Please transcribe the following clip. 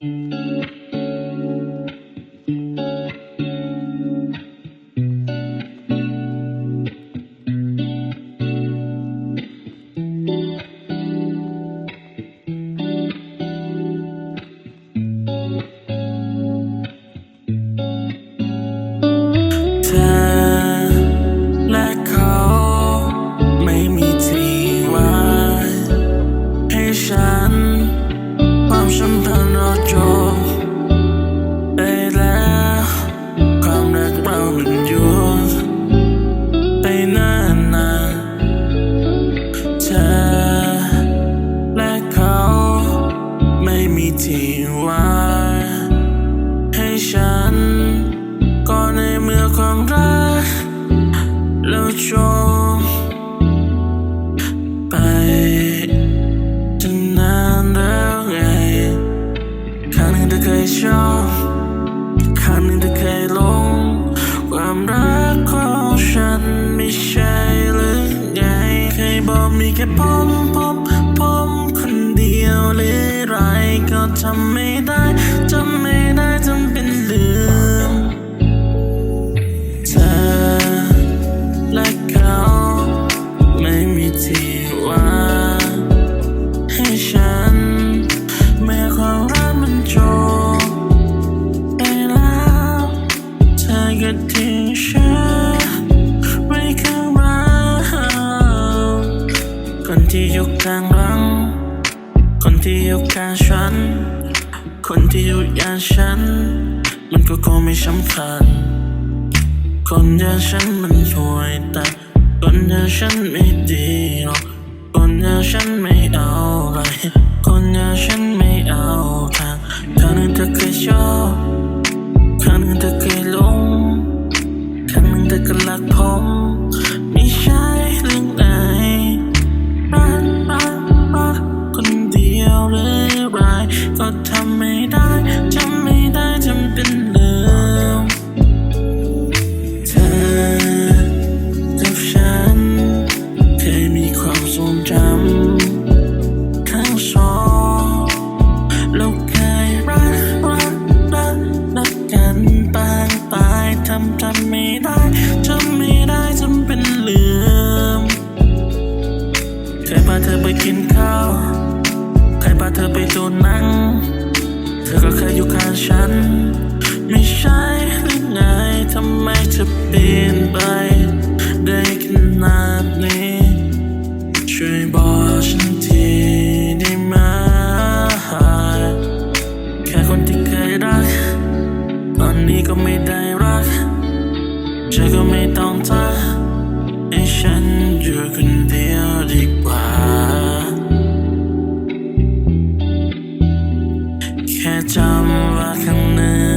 เความสัมพันธ์เราจบไปแล้วความรักเรามันหยุดไปนานนานเธอและเขาไม่มีที่ไว้ให้ฉัน ก็ในเมื่อความรักเราจบ งหนึ่งเธอเคยชอบครั้งหนึ่งเธอเคยลง ความรักของฉันไม่ใช่หรือไงเคยบอกมีแค่ผมผมผมคนเดียวหรือไรก็ทำไม่ได้จำ คนที่อยู่ข้างหลัง คนที่อยู่ข้างฉัน คนที่อยู่อย่างฉัน มันก็คงไม่สำคัญ คนอย่างฉันมันห่วยแต่คนอย่างฉันไม่ดีหรอกคนอย่างฉันไม่เอาอะไรคนอย่างฉันไม่เอาทางครั้งหนึ่งเธอเคยชอบครั้งหนึ่งเธอเคยหลงครั้งหนึ่งเธอก็รักผม ก็ทำไม่ได้จำไม่ได้จำเป็นลืมเธอกับฉัน เคยมีความทรงจำทั้งสองเราเคยรักรักรักรักกันปางตายทำจำไม่ได้จำไม่ได้จำเป็นลืมเคยพาเธอไปกินข้าว พาเธอไปโดูหนังเธอก็เคยอยู่ข้างฉัน ไม่ใช่หรือไงทำไมเธอเปลี่ยนไป ได้ขนาดนี้ ช่วยบอกฉันทีได้ไหมแค่คนที่เคยรัก ตอนนี้ก็ไม่ได้รักเธอก็ไม่ต้องทักให้ฉันอยู่คนเดียวดีกว่า แค่จำว่